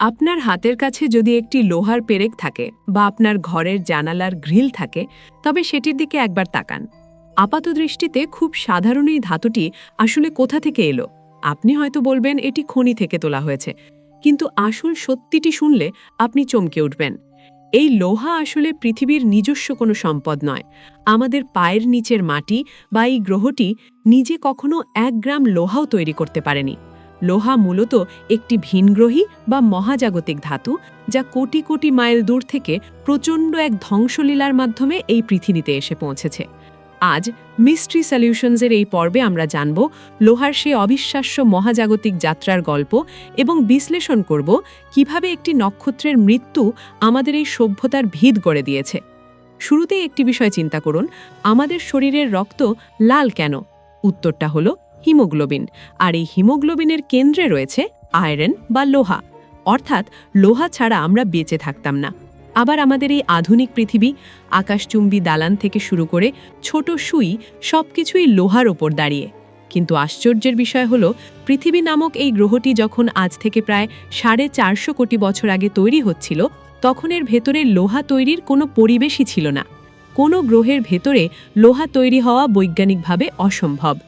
আপনার হাতের কাছে যদি একটি লোহার পেরেক থাকে বা আপনার ঘরের জানালার গ্রিল থাকে, তবে সেটির দিকে একবার তাকান। আপাত দৃষ্টিতে খুব সাধারণ এই ধাতুটি আসলে কোথা থেকে এলো? আপনি হয়তো বলবেন, এটি খনি থেকে তোলা হয়েছে। কিন্তু আসল সত্যিটি শুনলে আপনি চমকে উঠবেন। এই লোহা আসলে পৃথিবীর নিজস্ব কোনো সম্পদ নয়। আমাদের পায়ের নিচের মাটি বা এই গ্রহটি নিজে কখনো এক গ্রাম লোহাও তৈরি করতে পারেনি। লোহা মূলত একটি ভিনগ্রহী বা মহাজাগতিক ধাতু যা কোটি কোটি মাইল দূর থেকে প্রচণ্ড এক ধ্বংসলীলার মাধ্যমে এই পৃথিবীতে এসে পৌঁছেছে। আজ মিস্ট্রি সলিউশনসের এই পর্বে আমরা জানব লোহার সে অবিশ্বাস্য মহাজাগতিক যাত্রার গল্প এবং বিশ্লেষণ করব কীভাবে একটি নক্ষত্রের মৃত্যু আমাদের এই সভ্যতার ভিত গড়ে দিয়েছে। শুরুতেই একটি বিষয় চিন্তা করুন, আমাদের শরীরের রক্ত লাল কেন? উত্তরটা হলো হিমোগ্লোবিন। আর এই হিমোগ্লোবিনের কেন্দ্রে রয়েছে আয়রন বা লোহা। অর্থাৎ লোহা ছাড়া আমরা বেঁচে থাকতাম না। আবার আমাদের এই আধুনিক পৃথিবী, আকাশচুম্বী দালান থেকে শুরু করে ছোট সুই সবকিছুই লোহার ওপর দাঁড়িয়ে। কিন্তু আশ্চর্যের বিষয় হলো, পৃথিবী নামক এই গ্রহটি যখন আজ থেকে প্রায় সাড়ে চারশো কোটি বছর আগে তৈরি হচ্ছিল, তখন এর ভেতরে লোহা তৈরির কোনো পরিবেশই ছিল না। কোনো গ্রহের ভেতরে লোহা তৈরি হওয়া বৈজ্ঞানিকভাবে অসম্ভব।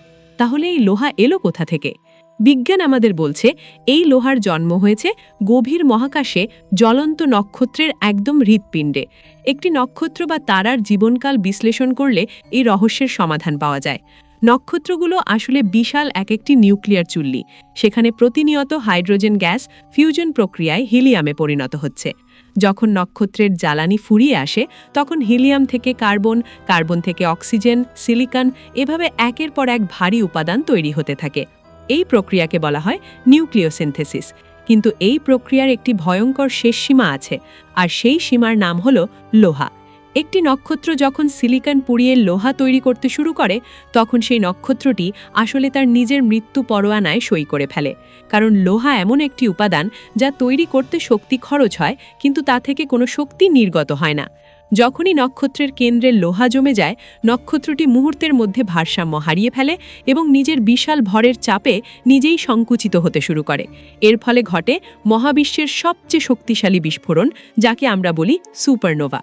তাহলে এই লোহা এলো কোথা থেকে? বিজ্ঞান আমাদের বলছে, এই লোহার জন্ম হয়েছে গভীর মহাকাশে জ্বলন্ত নক্ষত্রের একদম হৃৎপিণ্ডে। একটি নক্ষত্র বা তারার জীবনকাল বিশ্লেষণ করলে এই রহস্যের সমাধান পাওয়া যায়। নক্ষত্রগুলো আসলে বিশাল এক একটি নিউক্লিয়ার চুল্লি, সেখানে প্রতিনিয়ত হাইড্রোজেন গ্যাস ফিউজন প্রক্রিয়ায় হিলিয়ামে পরিণত হচ্ছে। যখন নক্ষত্রের জ্বালানি ফুরিয়ে আসে, তখন হিলিয়াম থেকে কার্বন কার্বন থেকে অক্সিজেন, সিলিকন এভাবে একের পর এক ভারী উপাদান তৈরি হতে থাকে। এই প্রক্রিয়াকে বলা হয় নিউক্লিওসিনথেসিস। কিন্তু এই প্রক্রিয়ার একটি ভয়ঙ্কর শেষ সীমা আছে, আর সেই সীমার নাম হল লোহা। একটি নক্ষত্র যখন সিলিকন পুড়িয়ে লোহা তৈরি করতে শুরু করে, তখন সেই নক্ষত্রটি আসলে তার নিজের মৃত্যু পরোয়ানায় সই করে ফেলে। কারণ লোহা এমন একটি উপাদান যা তৈরি করতে শক্তি খরচ হয়, কিন্তু তা থেকে কোনো শক্তি নির্গত হয় না। যখনই নক্ষত্রের কেন্দ্রে লোহা জমে যায়, নক্ষত্রটি মুহূর্তের মধ্যে ভারসাম্য হারিয়ে ফেলে এবং নিজের বিশাল ভরের চাপে নিজেই সংকুচিত হতে শুরু করে। এর ফলে ঘটে মহাবিশ্বের সবচেয়ে শক্তিশালী বিস্ফোরণ, যাকে আমরা বলি সুপারনোভা।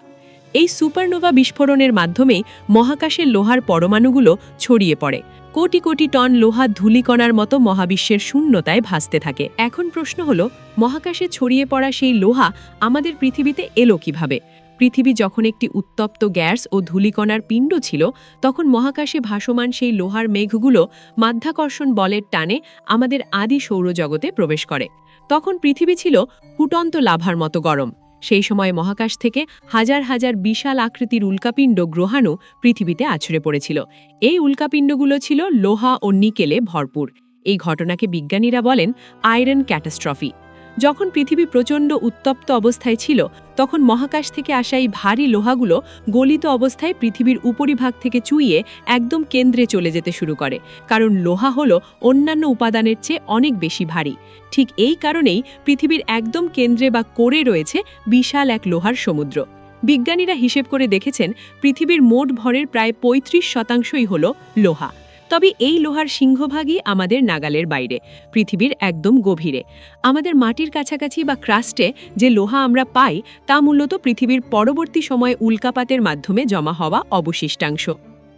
এই সুপারনোভা বিস্ফোরণের মাধ্যমে মহাকাশের লোহার পরমাণুগুলো ছড়িয়ে পড়ে। কোটি কোটি টন লোহা ধূলিকণার মতো মহাবিশ্বের শূন্যতায় ভাসতে থাকে। এখন প্রশ্ন হলো, মহাকাশে ছড়িয়ে পড়া সেই লোহা আমাদের পৃথিবীতে এলো কীভাবে? পৃথিবী যখন একটি উত্তপ্ত গ্যাস ও ধূলিকণার পিণ্ড ছিল, তখন মহাকাশে ভাসমান সেই লোহার মেঘগুলো মাধ্যাকর্ষণ বলের টানে আমাদের আদি সৌরজগতে প্রবেশ করে। তখন পৃথিবী ছিল ফুটন্ত লাভার মতো গরম। সেই সময় মহাকাশ থেকে হাজার হাজার বিশাল আকৃতির উল্কাপিণ্ড গ্রহাণু পৃথিবীতে আছড়ে পড়েছিল। এই উল্কাপিণ্ডগুলো ছিল লোহা ও নিকেলে ভরপুর। এই ঘটনাকে বিজ্ঞানীরা বলেন আয়রন ক্যাটাস্ট্রফি। যখন পৃথিবী প্রচণ্ড উত্তপ্ত অবস্থায় ছিল, তখন মহাকাশ থেকে আসা এই ভারী লোহাগুলো গলিত অবস্থায় পৃথিবীর উপরিভাগ থেকে চুইয়ে একদম কেন্দ্রে চলে যেতে শুরু করে, কারণ লোহা হলো অন্যান্য উপাদানের চেয়ে অনেক বেশি ভারী। ঠিক এই কারণেই পৃথিবীর একদম কেন্দ্রে বা কোরে রয়েছে বিশাল এক লোহার সমুদ্র। বিজ্ঞানীরা হিসেব করে দেখেছেন, পৃথিবীর মোট ভরের প্রায় ৩৫ শতাংশই হল লোহা। তবে এই লোহার সিংহভাগই আমাদের নাগালের বাইরে, পৃথিবীর একদম গভীরে। আমাদের মাটির কাছাকাছি বা ক্রাস্টে যে লোহা আমরা পাই, তা মূলত পৃথিবীর পরবর্তী সময়ে উল্কাপাতের মাধ্যমে জমা হওয়া অবশিষ্টাংশ।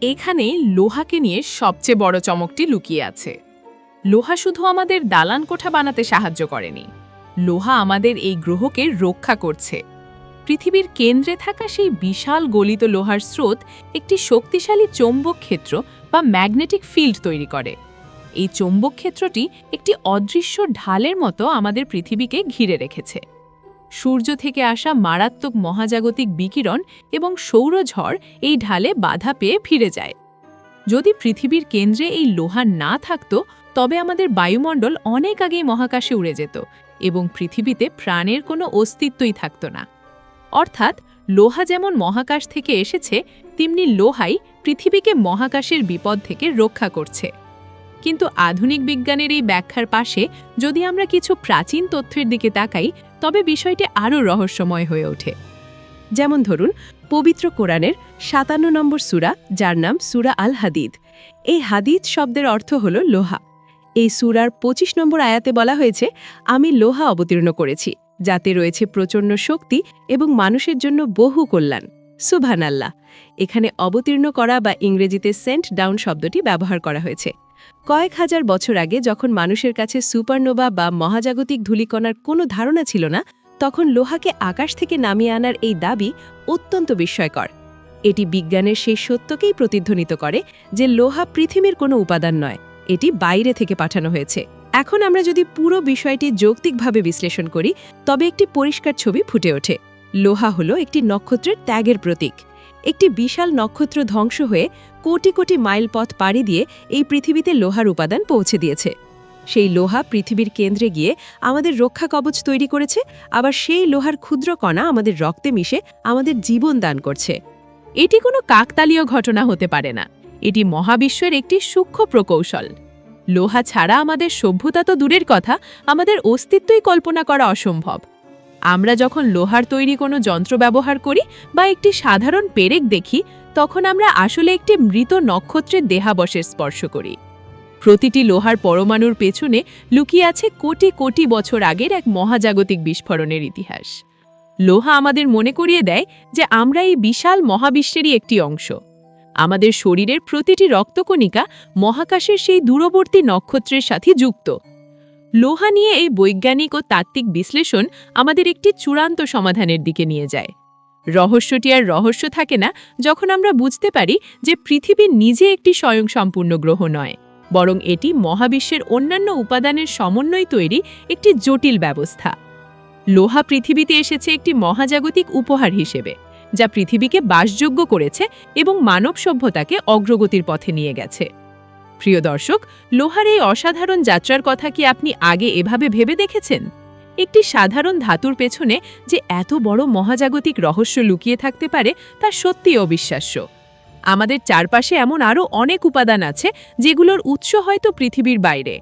এখানে লোহাকে নিয়ে সবচেয়ে বড় চমকটি লুকিয়ে আছে। লোহা শুধু আমাদের দালান কোঠা বানাতে সাহায্য করেনি। লোহা আমাদের এই গ্রহকে রক্ষা করছে। পৃথিবীর কেন্দ্রে থাকা সেই বিশাল গলিত লোহার স্রোত একটি শক্তিশালী চৌম্বক ক্ষেত্র বা ম্যাগনেটিক ফিল্ড তৈরি করে। এই চৌম্বক ক্ষেত্রটি একটি অদৃশ্য ঢালের মতো আমাদের পৃথিবীকে ঘিরে রেখেছে। সূর্য থেকে আসা মারাত্মক মহাজাগতিক বিকিরণ এবং সৌরঝড় এই ঢালে বাধা পেয়ে ফিরে যায়। যদি পৃথিবীর কেন্দ্রে এই লোহা না থাকত, তবে আমাদের বায়ুমণ্ডল অনেক আগেই মহাকাশে উড়ে যেত এবং পৃথিবীতে প্রাণের কোনো অস্তিত্বই থাকত না। অর্থাৎ লোহা যেমন মহাকাশ থেকে এসেছে, তেমনি লোহাই পৃথিবীকে মহাকাশের বিপদ থেকে রক্ষা করছে। কিন্তু আধুনিক বিজ্ঞানের এই ব্যাখ্যার পাশে যদি আমরা কিছু প্রাচীন তথ্যের দিকে তাকাই, তবে বিষয়টি আরও রহস্যময় হয়ে ওঠে। যেমন ধরুন, পবিত্র কোরআনের সাতান্ন নম্বর সুরা, যার নাম সুরা আল হাদিদ এই হাদিদ শব্দের অর্থ হল লোহা। এই সুরার ২৫ নম্বর আয়াতে বলা হয়েছে, আমি লোহা অবতীর্ণ করেছি। যাতে রয়েছে প্রচণ্ড শক্তি এবং মানুষের জন্য বহু কল্যাণ। সুবহান আল্লাহ এখানে অবতীর্ণ করা বা ইংরেজিতে সেন্ট ডাউন শব্দটি ব্যবহার করা হয়েছে। কয়েক হাজার বছর আগে যখন মানুষের কাছে সুপারনোভা বা মহাজাগতিক ধূলিকণার কোনো ধারণা ছিল না, তখন লোহাকে আকাশ থেকে নামিয়ে আনার এই দাবি অত্যন্ত বিস্ময়কর। এটি বিজ্ঞানের সেই সত্যকেই প্রতিধ্বনিত করে যে লোহা পৃথিবীর কোনো উপাদান নয়, এটি বাইরে থেকে পাঠানো হয়েছে। এখন আমরা যদি পুরো বিষয়টি যৌক্তিকভাবে বিশ্লেষণ করি, তবে একটি পরিষ্কার ছবি ফুটে ওঠে। লোহা হলো একটি নক্ষত্রের ত্যাগের প্রতীক। একটি বিশাল নক্ষত্র ধ্বংস হয়ে কোটি কোটি মাইল পথ পাড়ি দিয়ে এই পৃথিবীতে লোহার উপাদান পৌঁছে দিয়েছে। সেই লোহা পৃথিবীর কেন্দ্রে গিয়ে আমাদের রক্ষা কবচ তৈরি করেছে, আবার সেই লোহার ক্ষুদ্র কণা আমাদের রক্তে মিশে আমাদের জীবন দান করছে। এটি কোনো কাকতালীয় ঘটনা হতে পারে না। এটি মহাবিশ্বের একটি সূক্ষ্ম প্রকৌশল। লোহা ছাড়া আমাদের সভ্যতা তো দূরের কথা, আমাদের অস্তিত্বই কল্পনা করা অসম্ভব। আমরা যখন লোহার তৈরি কোনো যন্ত্র ব্যবহার করি বা একটি সাধারণ পেরেক দেখি, তখন আমরা আসলে একটি মৃত নক্ষত্রের দেহাবশের স্পর্শ করি। প্রতিটি লোহার পরমাণুর পেছনে লুকিয়ে আছে কোটি কোটি বছর আগের এক মহাজাগতিক বিস্ফোরণের ইতিহাস। লোহা আমাদের মনে করিয়ে দেয় যে আমরা এই বিশাল মহাবিশ্বেরই একটি অংশ। আমাদের শরীরের প্রতিটি রক্তকণিকা মহাকাশের সেই দূরবর্তী নক্ষত্রের সাথে যুক্ত। লোহা নিয়ে এই বৈজ্ঞানিক ও তাত্ত্বিক বিশ্লেষণ আমাদের একটি চূড়ান্ত সমাধানের দিকে নিয়ে যায়। রহস্যটি আর রহস্য থাকে না যখন আমরা বুঝতে পারি যে পৃথিবী নিজে একটি স্বয়ংসম্পূর্ণ গ্রহ নয়, বরং এটি মহাবিশ্বের অন্যান্য উপাদানের সমন্বয় তৈরি একটি জটিল ব্যবস্থা। লোহা পৃথিবীতে এসেছে একটি মহাজাগতিক উপহার হিসেবে। যা পৃথিবীকে বাসযোগ্য করেছে এবং মানব সভ্যতাকে অগ্রগতির পথে নিয়ে গেছে। প্রিয় দর্শক, লোহার এই অসাধারণ যাত্রার কথা কি আপনি আগে এভাবে ভেবে দেখেছেন? একটি সাধারণ ধাতুর পেছনে যে এত বড় মহাজাগতিক রহস্য লুকিয়ে থাকতে পারে তা সত্যিই অবিশ্বাস্য। আমাদের চারপাশে এমন আরও অনেক উপাদান আছে যেগুলোর উৎস হয়তো পৃথিবীর বাইরে।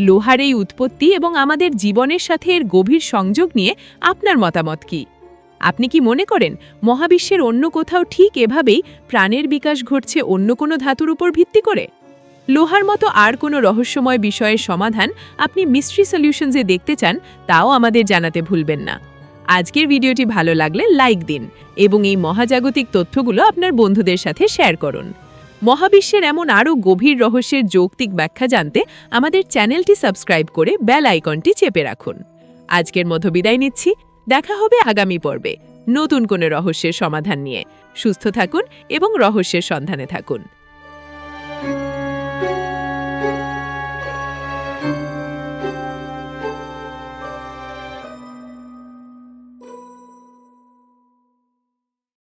লোহার এই উৎপত্তি এবং আমাদের জীবনের সাথে এর গভীর সংযোগ নিয়ে আপনার মতামত কি? আপনি কি মনে করেন, মহাবিশ্বের অন্য কোথাও ঠিক এভাবেই প্রাণের বিকাশ ঘটছে অন্য কোনো ধাতুর উপর ভিত্তি করে? লোহার মতো আর কোনো রহস্যময় বিষয়ের সমাধান আপনি মিস্ট্রি সলিউশনসে দেখতে চান, তাও আমাদের জানাতে ভুলবেন না। আজকের ভিডিওটি ভালো লাগলে লাইক দিন এবং এই মহাজাগতিক তথ্যগুলো আপনার বন্ধুদের সাথে শেয়ার করুন। মহাবিশ্বের এমন আরও গভীর রহস্যের যৌক্তিক ব্যাখ্যা জানতে আমাদের চ্যানেলটি সাবস্ক্রাইব করে বেল আইকনটি চেপে রাখুন। আজকের মতো বিদায় নিচ্ছি। দেখা হবে আগামী পর্বে। নতুন কোনো রহস্যের সমাধান নিয়ে। সুস্থ থাকুন এবং রহস্যের সন্ধানে থাকুন।